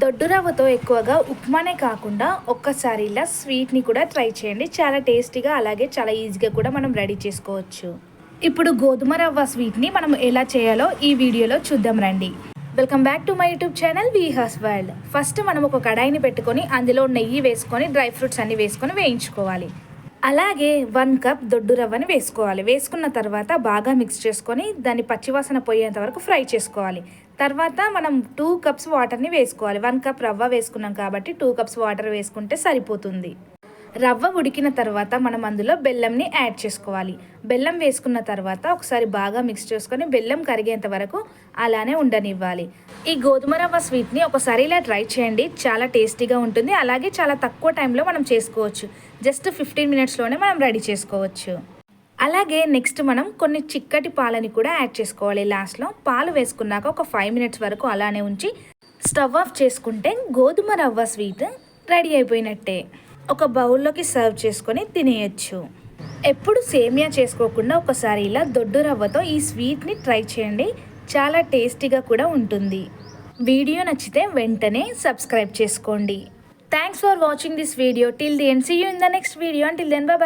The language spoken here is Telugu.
దొడ్డు రవ్వతో ఎక్కువగా ఉప్మానే కాకుండా ఒక్కసారి ఇలా స్వీట్ని కూడా ట్రై చేయండి. చాలా టేస్టీగా అలాగే చాలా ఈజీగా కూడా మనం రెడీ చేసుకోవచ్చు. ఇప్పుడు గోధుమ రవ్వ స్వీట్ని మనం ఎలా చేయాలో ఈ వీడియోలో చూద్దాం రండి. Welcome back to my YouTube channel we has world. First మనం ఒక కడాయిని పెట్టుకొని అందులో నెయ్యి వేసుకొని డ్రై ఫ్రూట్స్ అన్ని వేసుకొని వేయించుకోవాలి. అలాగే వన్ కప్ దొడ్డు రవ్వని వేసుకోవాలి. వేసుకున్న తర్వాత బాగా మిక్స్ చేసుకొని దాన్ని పచ్చివాసన పోయేంత వరకు ఫ్రై చేసుకోవాలి. తర్వాత మనం టూ కప్స్ వాటర్ని వేసుకోవాలి. వన్ కప్ రవ్వ వేసుకున్నాం కాబట్టి టూ కప్స్ వాటర్ వేసుకుంటే సరిపోతుంది. రవ్వ ఉడికిన తర్వాత మనం అందులో బెల్లంని యాడ్ చేసుకోవాలి. బెల్లం వేసుకున్న తర్వాత ఒకసారి బాగా మిక్స్ చేసుకొని బెల్లం కరిగేంత వరకు అలానే ఉండనివ్వాలి. ఈ గోధుమ రవ్వ స్వీట్ని ఒకసారి ఇలా ట్రై చేయండి. చాలా టేస్టీగా ఉంటుంది. అలాగే చాలా తక్కువ టైంలో మనం చేసుకోవచ్చు. జస్ట్ ఫిఫ్టీన్ మినిట్స్లోనే మనం రెడీ చేసుకోవచ్చు. అలాగే నెక్స్ట్ మనం కొన్ని చిక్కటి పాలని కూడా యాడ్ చేసుకోవాలి. లాస్ట్లో పాలు వేసుకున్నాక ఒక ఫైవ్ మినిట్స్ వరకు అలానే ఉంచి స్టవ్ ఆఫ్ చేసుకుంటే గోధుమ రవ్వ స్వీట్ రెడీ అయిపోయినట్టే. ఒక బౌల్లోకి సర్వ్ చేసుకొని తినేయచ్చు. ఎప్పుడు సేమియా చేసుకోకుండా ఒకసారి ఇలా దొడ్డు రవ్వతో ఈ స్వీట్ని ట్రై చేయండి. చాలా టేస్టీగా కూడా ఉంటుంది. వీడియో నచ్చితే వెంటనే సబ్స్క్రైబ్ చేసుకోండి. Thanks for watching this video till the end see you in the next video until then bye